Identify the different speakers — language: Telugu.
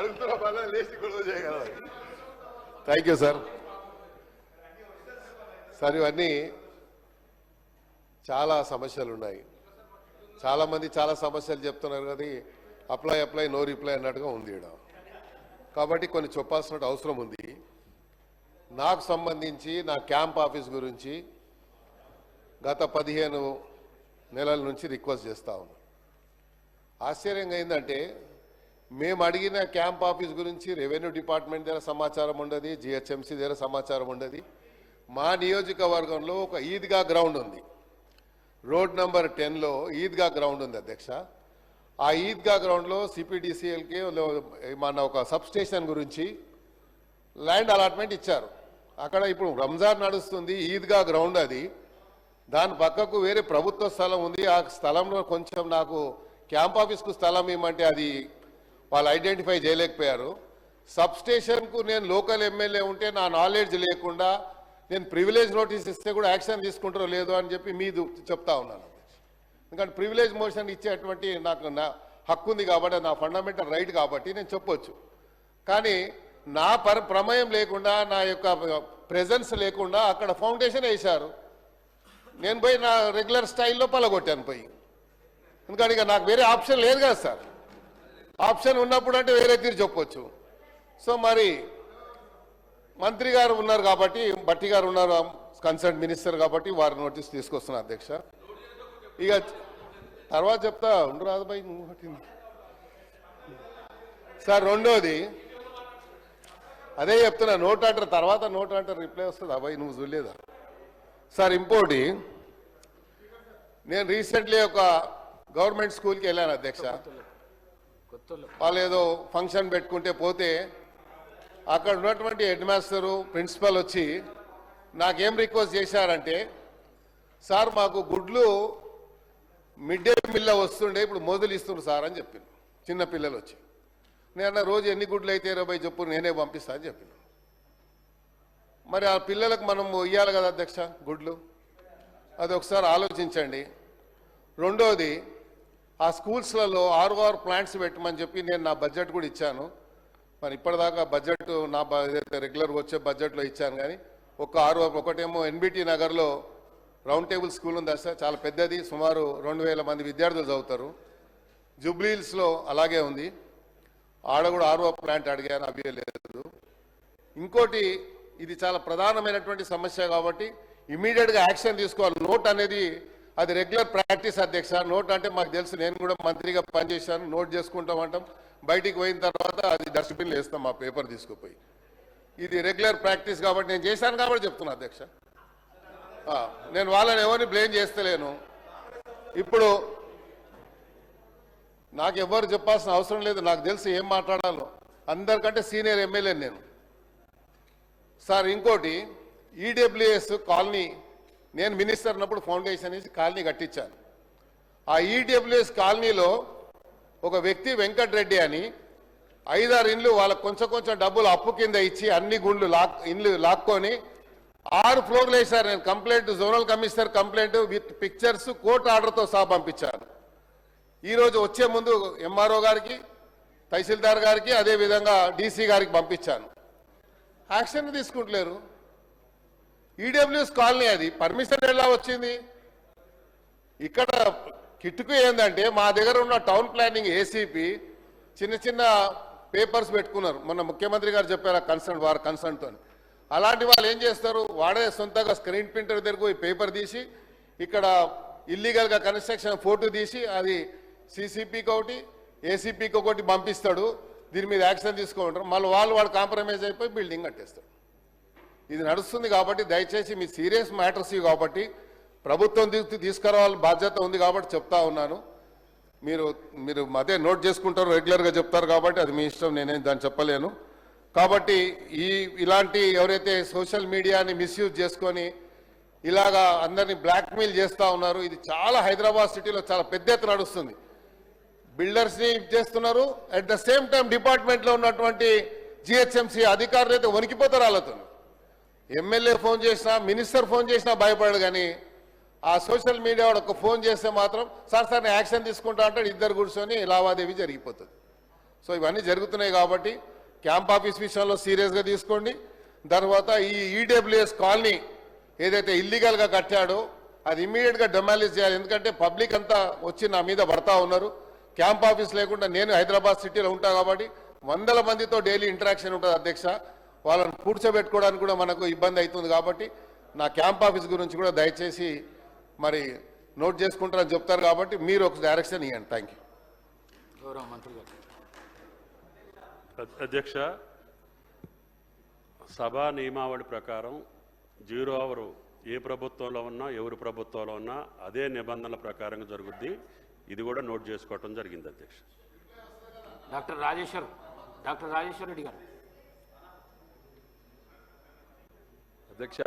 Speaker 1: అడుగుతున్న లేచి గొడవ చేయగలరు. థ్యాంక్ యూ సార్ సార్ ఇవన్నీ చాలా సమస్యలు ఉన్నాయి చాలామంది చాలా సమస్యలు చెప్తున్నారు కదా అప్లై అప్లై నో రిప్లై అన్నట్టుగా ఉంది ఇక్కడ కాబట్టి కొన్ని చెప్పాల్సిన అవసరం ఉంది. నాకు సంబంధించి నా క్యాంప్ ఆఫీస్ గురించి గత పదిహేను నెలల నుంచి రిక్వెస్ట్ చేస్తా ఉన్నా. ఆశ్చర్యంగా ఏంటంటే మేము అడిగిన క్యాంప్ ఆఫీస్ గురించి రెవెన్యూ డిపార్ట్మెంట్ దగ్గర సమాచారం ఉండదు జిహెచ్ఎంసీ దగ్గర సమాచారం ఉండదు. మా నియోజకవర్గంలో ఒక ఈద్గా గ్రౌండ్ ఉంది. రోడ్ నంబర్ టెన్లో ఈద్గా గ్రౌండ్ ఉంది అధ్యక్ష. ఆ ఈద్గా గ్రౌండ్లో సిపిడిసిఎల్కి మన ఒక సబ్ స్టేషన్ గురించి ల్యాండ్ అలాట్మెంట్ ఇచ్చారు. అక్కడ ఇప్పుడు రంజాన్ నడుస్తుంది ఈద్గా గ్రౌండ్ అది. దాని పక్కకు వేరే ప్రభుత్వ స్థలం ఉంది. ఆ స్థలంలో కొంచెం నాకు క్యాంప్ ఆఫీస్కు స్థలం ఏమంటే అది వాళ్ళు ఐడెంటిఫై చేయలేకపోయారు. సబ్ స్టేషన్కు నేను లోకల్ ఎమ్మెల్యే ఉంటే నా నాలెడ్జ్ లేకుండా నేను ప్రివిలేజ్ నోటీస్ ఇస్తే కూడా యాక్షన్ తీసుకుంటారో లేదో అని చెప్పి మీది చెప్తా ఉన్నాను. ఎందుకంటే ప్రివిలేజ్ మోషన్ ఇచ్చేటువంటి నాకు నా హక్కు ఉంది కాబట్టి నా ఫండమెంటల్ రైట్ కాబట్టి నేను చెప్పొచ్చు. కానీ నా పర ప్రమేయం లేకుండా నా యొక్క ప్రెజెన్స్ లేకుండా అక్కడ ఫౌండేషన్ వేశారు. నేను పోయి నా రెగ్యులర్ స్టైల్లో పలగొట్టాను పోయి. ఎందుకంటే ఇక నాకు వేరే ఆప్షన్ లేదు కదా సార్. ఆప్షన్ ఉన్నప్పుడు అంటే వేరే తీరు చెప్పొచ్చు. సో మరి మంత్రి గారు ఉన్నారు కాబట్టి బట్టి గారు ఉన్నారు కన్సర్న్ మినిస్టర్ కాబట్టి వారి నోటీస్ తీసుకొస్తున్నారు అధ్యక్ష. ఇక తర్వాత చెప్తా ఉండు రాదు నువ్వు సార్ రెండోది అదే చెప్తున్నా నోట్ అంటారు తర్వాత నోట్ అంటారు రిప్లై వస్తుంది. అబ్బాయి నువ్వు చూడలేదా? సార్ ఇంకోటి నేను రీసెంట్లీ ఒక గవర్నమెంట్ స్కూల్కి వెళ్ళాను అధ్యక్ష. వాళ్ళు ఏదో ఫంక్షన్ పెట్టుకుంటే పోతే అక్కడ ఉన్నటువంటి హెడ్ మాస్టరు ప్రిన్సిపల్ వచ్చి నాకేం రిక్వెస్ట్ చేశారంటే సార్ మాకు గుడ్లు మిడ్ డే మిల్ల వస్తుండే ఇప్పుడు మొదలు ఇస్తున్నారు సార్ అని చెప్పింది చిన్న పిల్లలు వచ్చి. నేను అన్న రోజు ఎన్ని గుడ్లు అయితే ఇరవై చెప్పు నేనే పంపిస్తా అని చెప్పిన మరి ఆ పిల్లలకు మనం ఇవ్వాలి కదా అధ్యక్ష గుడ్లు? అది ఒకసారి ఆలోచించండి. రెండోది ఆ స్కూల్స్లలో ఆరు ఆరు ప్లాంట్స్ పెట్టమని చెప్పి నేను నా బడ్జెట్ కూడా ఇచ్చాను. మరి ఇప్పటిదాకా బడ్జెట్ నా బ- ఏదైతే రెగ్యులర్గా వచ్చే బడ్జెట్లో ఇచ్చాను కానీ ఒక ఆరు ఒకటేమో ఎన్బిటి నగర్లో రౌండ్ టేబుల్ స్కూల్ ఉంది సార్. చాలా పెద్దది సుమారు రెండు వేల మంది విద్యార్థులు చదువుతారు. జూబ్లీహిల్స్లో అలాగే ఉంది. ఆడ కూడా ఆర్ఓ ప్లాంట్ అడిగాను అవి లేదు. ఇంకోటి ఇది చాలా ప్రధానమైనటువంటి సమస్య కాబట్టి ఇమీడియట్గా యాక్షన్ తీసుకోవాలి. నోట్ అనేది అది రెగ్యులర్ ప్రాక్టీస్ అధ్యక్ష. నోట్ అంటే మాకు తెలుసు నేను కూడా మంత్రిగా పనిచేశాను నోట్ చేసుకుంటాం అంటాం. బయటికి పోయిన తర్వాత అది డస్ట్బిన్లు వేస్తాం మా పేపర్ తీసుకుపోయి. ఇది రెగ్యులర్ ప్రాక్టీస్ కాబట్టి నేను చేశాను కాబట్టి చెప్తున్నా అధ్యక్ష. నేను వాళ్ళని ఎవరిని బ్లేమ్ చేస్తలేను. ఇప్పుడు నాకు ఎవరు చెప్పాల్సిన అవసరం లేదు నాకు తెలిసి ఏం మాట్లాడాలో. అందరికంటే సీనియర్ ఎమ్మెల్యే నేను. సార్ ఇంకోటి ఈడబ్ల్యూఎస్ కాలనీ నేను మినిస్టర్ ఉన్నప్పుడు ఫౌండేషన్ ఇచ్చి కాలనీ కట్టించాను. ఆ ఈడబ్ల్యూఎస్ కాలనీలో ఒక వ్యక్తి వెంకటరెడ్డి అని ఐదారు ఇండ్లు వాళ్ళకు కొంచెం కొంచెం డబ్బులు అప్పు కింద ఇచ్చి అన్ని గుండ్లు లాక్ ఇండ్లు లాక్కొని ఆరు ఫ్లోర్లు వేశారు. నేను complaint zonal commissioner complaint with pictures court ఆర్డర్తో సహా పంపించాను. ఈరోజు వచ్చే ముందు ఎంఆర్ఓ గారికి తహసీల్దార్ గారికి అదే విధంగా డీసీ గారికి పంపించాను. యాక్షన్ తీసుకుంటలేరు. ఈడబ్ల్యూఎస్ కాలనీ అది. పర్మిషన్ ఎలా వచ్చింది? ఇక్కడ కిట్టుకు ఏంటంటే మా దగ్గర ఉన్న టౌన్ ప్లానింగ్ ఏసీపీ చిన్న చిన్న పేపర్స్ పెట్టుకున్నారు. మొన్న ముఖ్యమంత్రి గారు చెప్పారు కన్సర్న్ వారి కన్సర్న్తో అలాంటి వాళ్ళు ఏం చేస్తారు? వాడే సొంతగా స్క్రీన్ ప్రింటర్ దగ్గరకు ఈ పేపర్ తీసి ఇక్కడ ఇల్లీగల్గా కన్స్ట్రక్షన్ ఫోటో తీసి అది సీసీపీకి ఒకటి ఏసీపీకి ఒకటి పంపిస్తాడు. దీని మీద యాక్షన్ తీసుకుంటారు మళ్ళీ వాళ్ళు వాడు కాంప్రమైజ్ అయిపోయి బిల్డింగ్ కట్టేస్తారు. ఇది నడుస్తుంది కాబట్టి దయచేసి మీ సీరియస్ మ్యాటర్స్ ఇవి కాబట్టి ప్రభుత్వం తీ- తీసుకురావాలి బాధ్యత ఉంది కాబట్టి చెప్తా ఉన్నాను. మీరు మీరు అదే నోట్ చేసుకుంటారు రెగ్యులర్గా చెప్తారు కాబట్టి అది మీ ఇష్టం నేనేం దాన్ని చెప్పలేను. కాబట్టి ఈ ఇలాంటి ఎవరైతే సోషల్ మీడియాని మిస్యూజ్ చేసుకొని ఇలాగా అందరినీ బ్లాక్మెయిల్ చేస్తూ ఉన్నారు ఇది చాలా హైదరాబాద్ సిటీలో చాలా పెద్ద ఎత్తున నడుస్తుంది. బిల్డర్స్ని చేస్తున్నారు అట్ ద సేమ్ టైం డిపార్ట్మెంట్లో ఉన్నటువంటి జిహెచ్ఎంసీ అధికారులు అయితే వణికిపోతారు వాళ్ళతో ఎమ్మెల్యే ఫోన్ చేసినా మినిస్టర్ ఫోన్ చేసినా భయపడడు కానీ ఆ సోషల్ మీడియా వాడు ఒక ఫోన్ చేస్తే మాత్రం సార్ సార్ నేను యాక్షన్ తీసుకుంటా అంటాడు ఇద్దరు కూర్చొని లావాదేవీ జరిగిపోతుంది. సో ఇవన్నీ జరుగుతున్నాయి కాబట్టి క్యాంప్ ఆఫీస్ విషయంలో సీరియస్గా తీసుకోండి. తర్వాత ఈ ఈడబ్ల్యూఎస్ కాలనీ ఏదైతే ఇల్లీగల్గా కట్టాడో అది ఇమ్మీడియట్గా డొమాలిజ్ చేయాలి. ఎందుకంటే పబ్లిక్ అంతా వచ్చి నా మీద పడతా ఉన్నారు. క్యాంప్ ఆఫీస్ లేకుండా నేను హైదరాబాద్ సిటీలో ఉంటా కాబట్టి వందల మందితో డైలీ ఇంటరాక్షన్ ఉంటుంది అధ్యక్ష. వాళ్ళని కూర్చోబెట్టుకోవడానికి కూడా మనకు ఇబ్బంది అవుతుంది కాబట్టి నా క్యాంప్ ఆఫీస్ గురించి కూడా దయచేసి మరి నోట్ చేసుకుంటారని చెప్తారు కాబట్టి మీరు ఒక డైరెక్షన్ ఇవ్వండి థ్యాంక్ యూ
Speaker 2: గౌరవ మంత్రి గారు.
Speaker 3: అధ్- అధ్యక్ష సభా నియమావళి ప్రకారం జీరో అవర్ ఏ ప్రభుత్వంలో ఉన్నా ఎవరి ప్రభుత్వంలో ఉన్నా అదే నిబంధనల ప్రకారంగా జరుగుద్ది. ఇది కూడా నోట్ చేసుకోవటం జరిగింది అధ్యక్ష.
Speaker 2: Doctor Rajeshwar doctor Rajeshwar Reddy garu.
Speaker 4: అధ్యక్ష